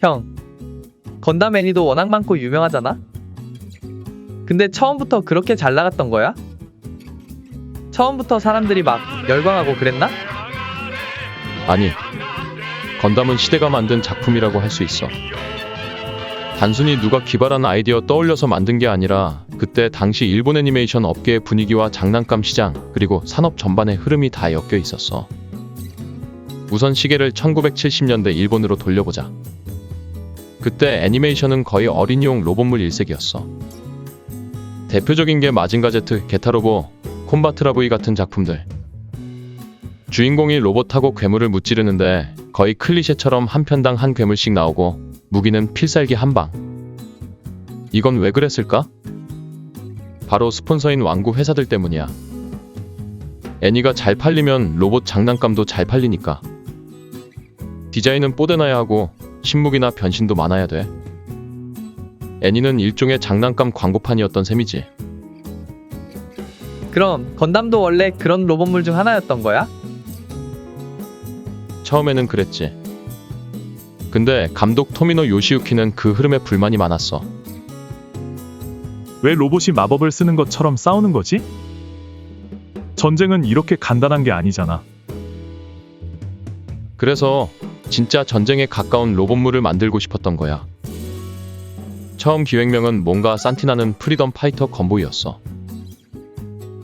형, 건담 애니도 워낙 많고 유명하잖아? 근데 처음부터 그렇게 잘 나갔던 거야? 처음부터 사람들이 막 열광하고 그랬나? 아니, 건담은 시대가 만든 작품이라고 할 수 있어. 단순히 누가 기발한 아이디어 떠올려서 만든 게 아니라 그때 당시 일본 애니메이션 업계의 분위기와 장난감 시장 그리고 산업 전반의 흐름이 다 엮여 있었어. 우선 시계를 1970년대 일본으로 돌려보자. 그때 애니메이션은 거의 어린이용 로봇물 일색이었어. 대표적인 게 마징가 제트, 게타로보, 콤바트라브이 같은 작품들. 주인공이 로봇하고 괴물을 무찌르는데 거의 클리셰처럼 한 편당 한 괴물씩 나오고 무기는 필살기 한 방. 이건 왜 그랬을까? 바로 스폰서인 왕구 회사들 때문이야. 애니가 잘 팔리면 로봇 장난감도 잘 팔리니까. 디자인은 뽀대나야 하고 신무기나 변신도 많아야 돼. 애니는 일종의 장난감 광고판이었던 셈이지. 그럼 건담도 원래 그런 로봇물 중 하나였던 거야? 처음에는 그랬지. 근데 감독 토미노 요시유키는 그 흐름에 불만이 많았어. 왜 로봇이 마법을 쓰는 것처럼 싸우는 거지? 전쟁은 이렇게 간단한 게 아니잖아. 그래서 진짜 전쟁에 가까운 로봇물을 만들고 싶었던 거야. 처음 기획명은 뭔가 산티나는 프리덤 파이터 건보이였어.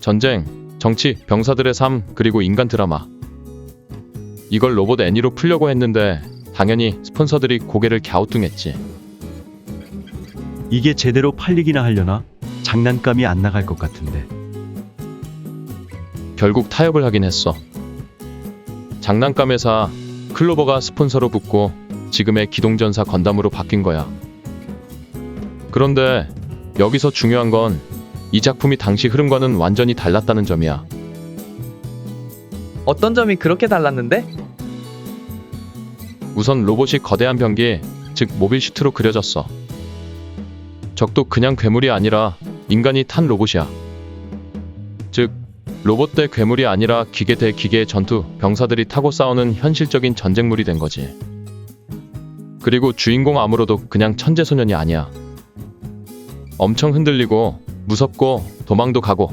전쟁, 정치, 병사들의 삶, 그리고 인간 드라마. 이걸 로봇 애니로 풀려고 했는데 당연히 스폰서들이 고개를 갸우뚱했지. 이게 제대로 팔리기나 하려나? 장난감이 안 나갈 것 같은데. 결국 타협을 하긴 했어. 장난감 회사 클로버가 스폰서로 붙고 지금의 기동전사 건담으로 바뀐 거야. 그런데 여기서 중요한 건 이 작품이 당시 흐름과는 완전히 달랐다는 점이야. 어떤 점이 그렇게 달랐는데? 우선 로봇이 거대한 병기, 즉 모빌 슈트로 그려졌어. 적도 그냥 괴물이 아니라 인간이 탄 로봇이야. 즉 로봇 대 괴물이 아니라 기계 대 기계의 전투, 병사들이 타고 싸우는 현실적인 전쟁물이 된 거지. 그리고 주인공 아무로도 그냥 천재 소년이 아니야. 엄청 흔들리고 무섭고 도망도 가고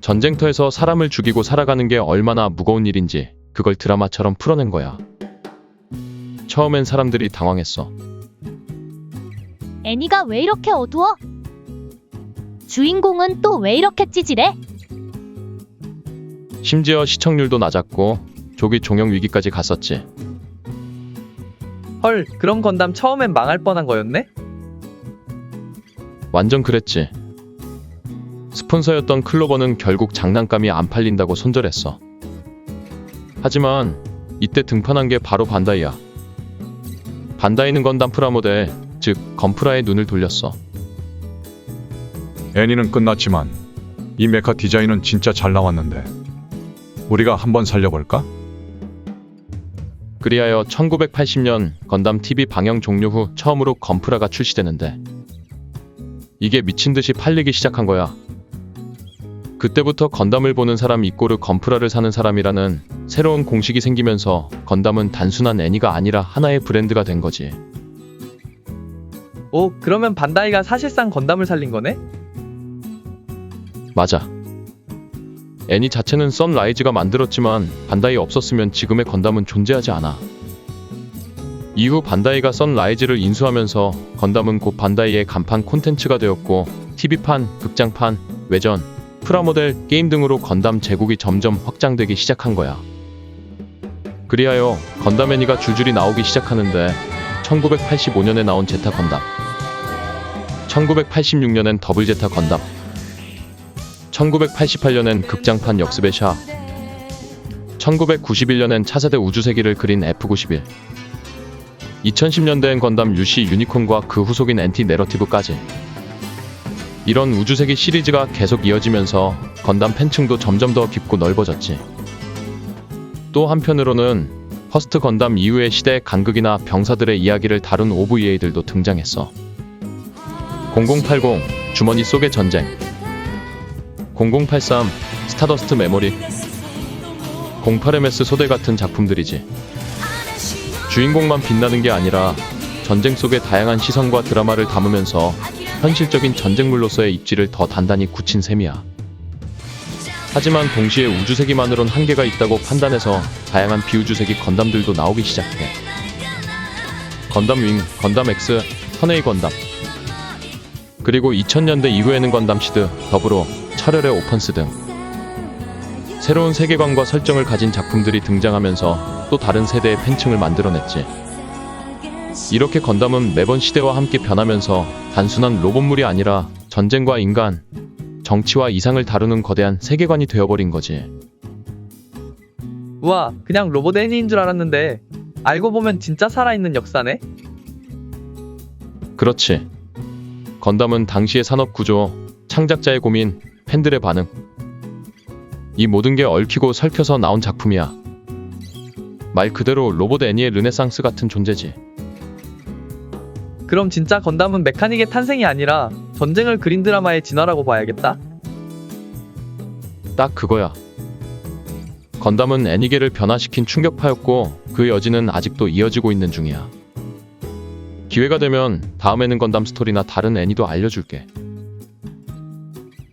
전쟁터에서 사람을 죽이고 살아가는 게 얼마나 무거운 일인지 그걸 드라마처럼 풀어낸 거야. 처음엔 사람들이 당황했어. 애니가 왜 이렇게 어두워? 주인공은 또 왜 이렇게 찌질해? 심지어 시청률도 낮았고 조기 종영 위기까지 갔었지. 헐, 그런 건담 처음엔 망할 뻔한 거였네? 완전 그랬지. 스폰서였던 클로버는 결국 장난감이 안 팔린다고 손절했어. 하지만 이때 등판한 게 바로 반다이야. 반다이는 건담 프라모델, 즉 건프라의 눈을 돌렸어. 애니는 끝났지만 이 메카 디자인은 진짜 잘 나왔는데 우리가 한번 살려볼까? 그리하여 1980년 건담 TV 방영 종료 후 처음으로 건프라가 출시되는데 이게 미친 듯이 팔리기 시작한 거야. 그때부터 건담을 보는 사람 이꼬르 건프라를 사는 사람이라는 새로운 공식이 생기면서 건담은 단순한 애니가 아니라 하나의 브랜드가 된 거지. 오, 그러면 반다이가 사실상 건담을 살린 거네? 맞아. 애니 자체는 썬라이즈가 만들었지만 반다이 없었으면 지금의 건담은 존재하지 않아. 이후 반다이가 썬라이즈를 인수하면서 건담은 곧 반다이의 간판 콘텐츠가 되었고 TV판, 극장판, 외전, 프라모델, 게임 등으로 건담 제국이 점점 확장되기 시작한 거야. 그리하여 건담 애니가 줄줄이 나오기 시작하는데 1985년에 나온 제타 건담 1986년엔 더블 제타 건담 1988년엔 극장판 역습의 샤. 1991년엔 차세대 우주세기를 그린 F91 2010년대엔 건담 유시 유니콘과 그 후속인 엔티 내러티브까지. 이런 우주세기 시리즈가 계속 이어지면서 건담 팬층도 점점 더 깊고 넓어졌지. 또 한편으로는 퍼스트 건담 이후의 시대의 간극이나 병사들의 이야기를 다룬 OVA들도 등장했어. 0080 주머니 속의 전쟁 0083 스타더스트 메모리 08MS 소대 같은 작품들이지. 주인공만 빛나는 게 아니라 전쟁 속의 다양한 시선과 드라마를 담으면서 현실적인 전쟁물로서의 입지를 더 단단히 굳힌 셈이야. 하지만 동시에 우주세기만으론 한계가 있다고 판단해서 다양한 비우주세기 건담들도 나오기 시작해. 건담 윙, 건담 X, 선웨이 건담. 그리고 2000년대 이후에는 건담 시드, 더불어 철혈의 오펀스 등 새로운 세계관과 설정을 가진 작품들이 등장하면서 또 다른 세대의 팬층을 만들어냈지. 이렇게 건담은 매번 시대와 함께 변하면서 단순한 로봇물이 아니라 전쟁과 인간, 정치와 이상을 다루는 거대한 세계관이 되어버린 거지. 우와, 그냥 로봇 애니인 줄 알았는데 알고 보면 진짜 살아있는 역사네? 그렇지. 건담은 당시의 산업 구조, 창작자의 고민, 팬들의 반응. 이 모든 게 얽히고 설켜서 나온 작품이야. 말 그대로 로봇 애니의 르네상스 같은 존재지. 그럼 진짜 건담은 메카닉의 탄생이 아니라 전쟁을 그린 드라마의 진화라고 봐야겠다. 딱 그거야. 건담은 애니게를 변화시킨 충격파였고 그 여지는 아직도 이어지고 있는 중이야. 기회가 되면 다음에는 건담 스토리나 다른 애니도 알려줄게.